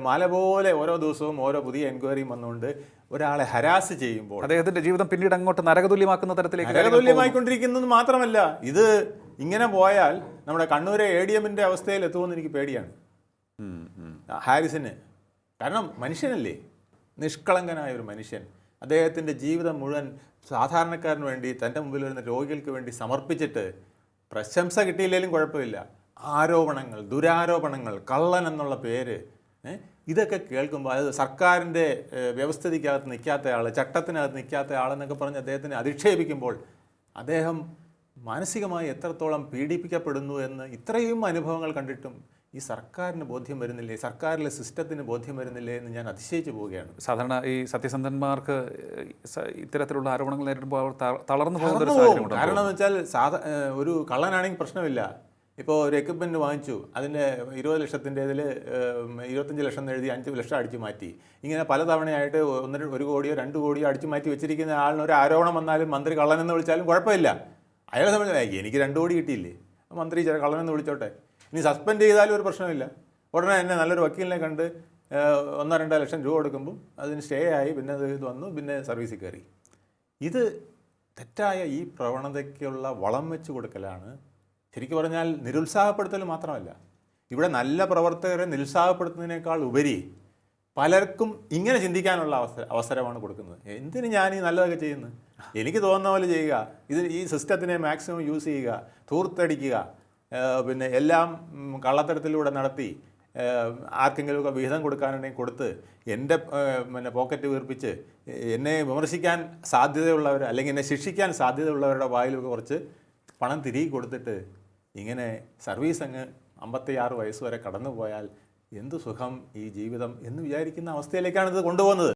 മല പോലെ ഓരോ ദിവസവും ഓരോ പുതിയ എൻക്വയറിയും വന്നുകൊണ്ട് ഒരാളെ ഹരാസ് ചെയ്യുമ്പോൾ അദ്ദേഹത്തിന്റെ ജീവിതം പിന്നീട് അങ്ങോട്ട് നരകതുല്യമാക്കുന്ന തരത്തിലേക്ക് നരകതുല്യമായിക്കൊണ്ടിരിക്കുന്നത് മാത്രമല്ല ഇത് ഇങ്ങനെ പോയാൽ നമ്മുടെ കണ്ണൂരെ എ ഡി എമ്മിന്റെ അവസ്ഥയിൽ എത്തുമെന്ന് എനിക്ക് പേടിയാണ്. ഹാരിസിന്. കാരണം മനുഷ്യനല്ലേ? നിഷ്കളങ്കനായ ഒരു മനുഷ്യൻ. അദ്ദേഹത്തിന്റെ ജീവിതം മുഴുവൻ സാധാരണക്കാരന് വേണ്ടി തന്റെ മുമ്പിൽ വരുന്ന രോഗികൾക്ക് വേണ്ടി സമർപ്പിച്ചിട്ട് പ്രശംസ കിട്ടിയില്ലെങ്കിലും കുഴപ്പമില്ല. ആരോപണങ്ങൾ ദുരാരോപണങ്ങൾ കള്ളൻ എന്നുള്ള പേര് ഇതൊക്കെ കേൾക്കുമ്പോൾ അതായത് സർക്കാരിന്റെ വ്യവസ്ഥിതിക്കകത്ത് നിൽക്കാത്ത ആൾ ചട്ടത്തിനകത്ത് നിൽക്കാത്ത ആളെന്നൊക്കെ പറഞ്ഞ് അദ്ദേഹത്തിനെ അധിക്ഷേപിക്കുമ്പോൾ അദ്ദേഹം മാനസികമായി എത്രത്തോളം പീഡിപ്പിക്കപ്പെടുന്നു എന്ന് ഇത്രയും അനുഭവങ്ങൾ കണ്ടിട്ടും ഈ സർക്കാരിന് ബോധ്യം വരുന്നില്ലേ? സർക്കാരിലെ സിസ്റ്റത്തിന് ബോധ്യം വരുന്നില്ലേ എന്ന് ഞാൻ അതിശയിച്ചു പോവുകയാണ്. സാധാരണ ഈ സത്യസന്ധന്മാർക്ക് ഇത്തരത്തിലുള്ള ആരോപണങ്ങൾ നേരിടുമ്പോൾ അവർ തളർന്നു പോകുന്ന കാരണം എന്ന് വെച്ചാൽ സാധാ ഒരു കള്ളനാണെങ്കിൽ പ്രശ്നമില്ല. ഇപ്പോൾ ഒരു എക്യുപ്മെന്റ് വാങ്ങിച്ചു. അതിന്റെ ഇരുപത് ലക്ഷത്തിന്റെ ഇതിൽ ഇരുപത്തഞ്ച് ലക്ഷം എഴുതി അഞ്ച് ലക്ഷം അടിച്ചു മാറ്റി. ഇങ്ങനെ പലതവണയായിട്ട് ഒന്നര ഒരു കോടിയോ രണ്ട് കോടിയോ അടിച്ചു മാറ്റി വെച്ചിരിക്കുന്ന ആളിന് ഒരു ആരോപണം വന്നാലും മന്ത്രി കള്ളനെന്ന് വിളിച്ചാലും കുഴപ്പമില്ല. അയാളെ സംബന്ധിച്ച് എനിക്ക് രണ്ട് കോടി കിട്ടിയില്ലേ? മന്ത്രി ചില കള്ളനെന്ന് വിളിച്ചോട്ടെ. ഇനി സസ്പെൻഡ് ചെയ്താലും ഒരു പ്രശ്നമില്ല. ഉടനെ തന്നെ നല്ലൊരു വക്കീലിനെ കണ്ട് ഒന്നോ രണ്ടോ ലക്ഷം രൂപ കൊടുക്കുമ്പോൾ അതിന് സ്റ്റേ ആയി പിന്നെ അത് ഇത് വന്നു പിന്നെ സർവീസിൽ കയറി. ഇത് തെറ്റായ ഈ പ്രവണതയ്ക്കുള്ള വളം വെച്ച് കൊടുക്കലാണ് ശരിക്കും പറഞ്ഞാൽ നിരുത്സാഹപ്പെടുത്തൽ മാത്രമല്ല. ഇവിടെ നല്ല പ്രവർത്തകരെ നിരുത്സാഹപ്പെടുത്തുന്നതിനേക്കാൾ ഉപരി പലർക്കും ഇങ്ങനെ ചിന്തിക്കാനുള്ള അവസര അവസരമാണ് കൊടുക്കുന്നത്. എന്തിനു ഞാൻ ഈ നല്ലതൊക്കെ ചെയ്യുന്നത് എനിക്ക് തോന്നുന്ന പോലെ ചെയ്യുക. ഇത് ഈ സിസ്റ്റത്തിനെ മാക്സിമം യൂസ് ചെയ്യുക. തൂർത്തടിക്കുക. പിന്നെ എല്ലാം കള്ളത്തരത്തിലൂടെ നടത്തി ആർക്കെങ്കിലും ആർക്കെങ്കിലുമൊക്കെ വിഹിതം കൊടുക്കാനുണ്ടെങ്കിൽ കൊടുത്ത് എന്റെ പിന്നെ പോക്കറ്റ് വീർപ്പിച്ച് എന്നെ വിമർശിക്കാൻ സാധ്യതയുള്ളവർ അല്ലെങ്കിൽ എന്നെ ശിക്ഷിക്കാൻ സാധ്യതയുള്ളവരുടെ വായിലൊക്കെ കുറച്ച് പണം തിരികെ കൊടുത്തിട്ട് ഇങ്ങനെ സർവീസ് അങ്ങ് അമ്പത്തിയാറ് വയസ്സ് വരെ കടന്നു പോയാൽ എന്തു സുഖം ഈ ജീവിതം എന്ന് വിചാരിക്കുന്ന അവസ്ഥയിലേക്കാണ് ഇത് കൊണ്ടുപോകുന്നത്.